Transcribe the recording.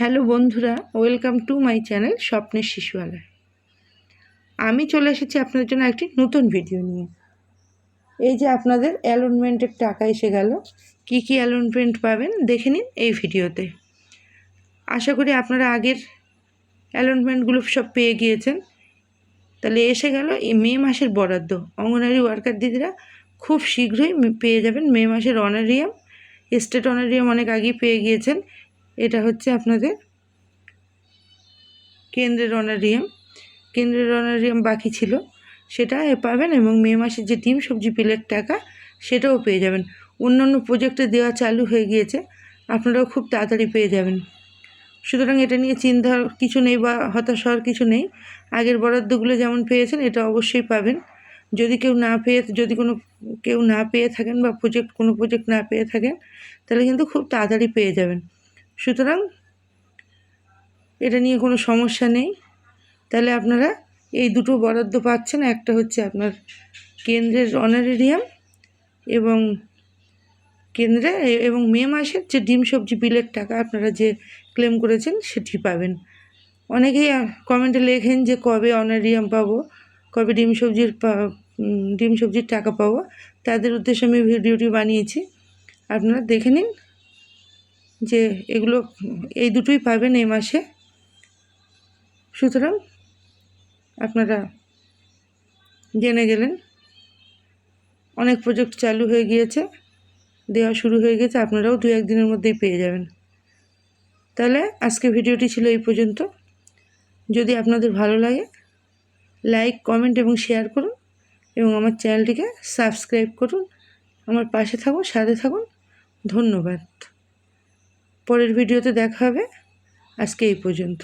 Hello বন্ধুরা, welcome to my channel স্বপ্নের শিশুয়ালয় আমি চলে এসেছি আপনাদের জন্য একটি নতুন ভিডিও নিয়ে। এই যে আপনাদের অ্যালোনমেন্টের টাকা এসে গেল, কি কি অ্যালোনমেন্ট পাবেন দেখে নিন এই ভিডিওতে। আশা করি আপনারা আগের অ্যালোনমেন্টগুলো সব পেয়ে গিয়েছেন। তাহলে এসে গেল এই মে মাসের বরাদ্দ। অঙ্গনারী ওয়ার্কার দিদিরা খুব শীঘ্রই পেয়ে যাবেন মে মাসের অনারিয়াম। স্টেট অনারিয়াম অনেক আগেই পেয়ে গিয়েছেন। এটা হচ্ছে আপনাদের কেন্দ্রের অনারিয়াম। কেন্দ্রের অনারিয়াম বাকি ছিল। সেটা পাবেন এবং মে মাসের যে ডিম, সবজি বিলের টাকা সেটাও পেয়ে যাবেন। অন্যান্য প্রজেক্টে দেওয়া চালু হয়ে গিয়েছে। আপনারাও খুব তাড়াতাড়ি পেয়ে যাবেন। সুতরাং এটা নিয়ে চিন্তার কিছু নেই বা হতাশ হওয়ার কিছু নেই। আগের বরাদ্দগুলো যেমন পেয়েছেন, এটা অবশ্যই পাবেন। যদি কেউ না পেয়ে, যদি কোনো কেউ না পেয়ে থাকেন বা প্রজেক্ট কোনো প্রজেক্ট না পেয়ে থাকেন, তাহলে কিন্তু খুব তাড়াতাড়ি পেয়ে যাবেন। সুতরাং এটা নিয়ে কোনো সমস্যা নেই। তাহলে আপনারা এই দুটো বরাদ্দ পাচ্ছেন। একটা হচ্ছে আপনার কেন্দ্রের অনারেরিয়াম এবং কেন্দ্রে এবং মে মাসের যে ডিম, সবজি, বিলের টাকা আপনারা যে ক্লেম করেছেন সেটি পাবেন। অনেকেই কমেন্টে লেখেন যে কবে অনারিয়াম পাবো, কবে ডিম, সবজির ডিম, সবজির টাকা পাবো। তাদের উদ্দেশ্যে আমি ভিডিওটি বানিয়েছি। আপনারা দেখে নিন যে এগুলো, এই দুটোই পাবেন এই মাসে। সুতরাং আপনারা জেনে গেলেন। অনেক প্রজেক্ট চালু হয়ে গিয়েছে, দেওয়া শুরু হয়ে গেছে, আপনারাও দু একদিনের মধ্যেই পেয়ে যাবেন। তাহলে আজকে ভিডিওটি ছিল এই পর্যন্ত। যদি আপনাদের ভালো লাগে লাইক কমেন্ট এবং শেয়ার করুন এবং আমার চ্যানেলটিকে সাবস্ক্রাইব করুন। আমার পাশে থাকুন, সাথে থাকুন। ধন্যবাদ। পরের ভিডিওতে দেখা হবে। আজকে এই পর্যন্ত।